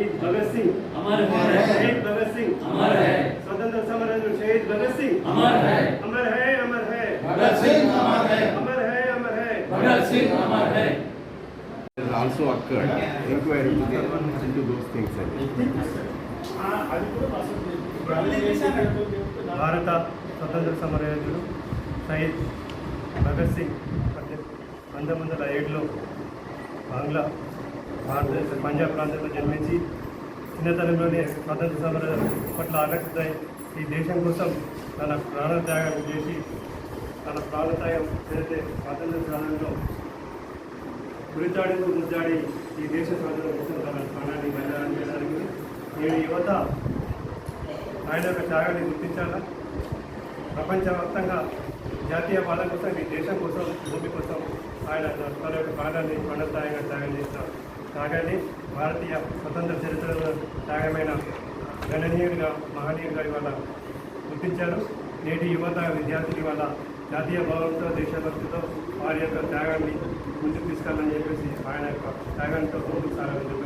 शहीद भगत सिंह अमर है शहीद भगत सिंह अमर है स्वतंत्र समर शहीद भगत सिंह अमर है अमर है अमर है भगत सिंह अमर है अमर है अमर है भगत सिंह अमर है has also occurred. Inquiry to the, into those things. భారత స్వతంత్ర సమరయోధుడు సయీద్ భగత్ సింగ్ పద్దె- పంతొమ్మిది వందల ఏడులో బంగ్లా భారతదేశ పంజాబ్ ప్రాంతంలో జన్మించి చిన్నతనంలోనే స్వతంత్ర సమర పట్ల ఆకర్షితై ఈ దేశం కోసం తన ప్రాణత్యాగం చేసి తన ప్రాణత్యాగం చేస్తే స్వాతంత్ర సాధనలో గురిచాడుతూ ముద్దాడి ఈ దేశ స్వాతంత్రం కోసం తన ప్రాణాన్ని బలిదానం చేయడానికి నేను యువత ఆయన యొక్క త్యాగాన్ని గుర్తించాలా? ప్రపంచవ్యాప్తంగా జాతీయ పాలన కోసం ఈ దేశం కోసం భూమి కోసం ఆయన తన యొక్క ప్రాణాన్ని ప్రాణత్యాగంగా త్యాగం చేస్తారు త్యాగాన్ని భారతీయ స్వతంత్ర చరిత్రలో త్యాగమైన గణనీయుడిగా మహనీయుడిగా ఇవాళ గుర్తించారు. నేటి యువత విద్యార్థులు ఇవాళ జాతీయ భావంతో దేశభక్తితో వారి యొక్క త్యాగాన్ని ముందుకు తీసుకెళ్ళాలని చెప్పేసి ఆయన యొక్క త్యాగంతో ముందుకు సాగలేదు